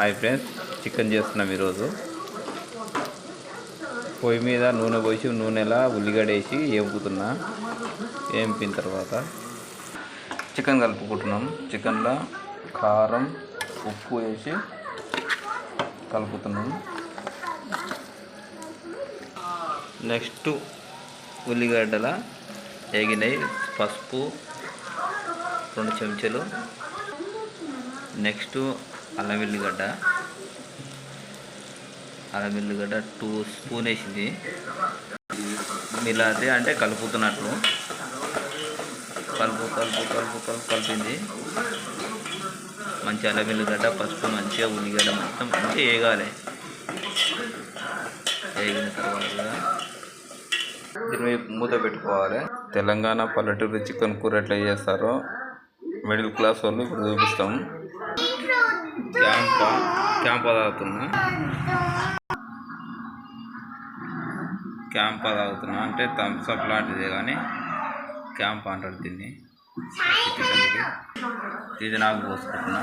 Hi friends chicken చేస్తున్నాం ఈరోజు. పొయ్యి మీద నూనె పోసి నూనెలా ఉల్లిగడ్డ వేసి వేపుతున్నా వేపిన తర్వాత చికెన్ కలుపుకుంటున్నాం. చికెన్లో కారం ఉప్పు వేసి కలుపుతున్నాం. నెక్స్ట్ ఉల్లిగడ్డల వేగినాయి పసుపు రెండు చెంచాలు. నెక్స్ట్ అల్లం వెల్లిగడ్డ అల్లం వెల్లిగడ్డ టూ స్పూన్ వేసింది. మిలాది అంటే కలుపుతున్నట్లు కలుపు కలుపు కలుపు కలుపు కలిపింది. మంచి అల్లం వెల్లిగడ్డ పసుపు మంచిగా ఉల్లిగడ్డ మొత్తం మంచిగా వేగాలి. వేగిన తర్వాత దీని మూత పెట్టుకోవాలి. తెలంగాణ పల్లెటూరు చికెన్ కూర ఎట్లా చేస్తారో మిడిల్ క్లాస్ వాళ్ళు ఇప్పుడు చూపిస్తాం. క్యాంప్ తాగుతున్నా క్యాంప తాగుతున్నా అంటే థమ్స్అప్ లాంటిదే కానీ క్యాంప్ అంటారు దీన్ని. ఇది నాకు పోసుకుంటున్నా.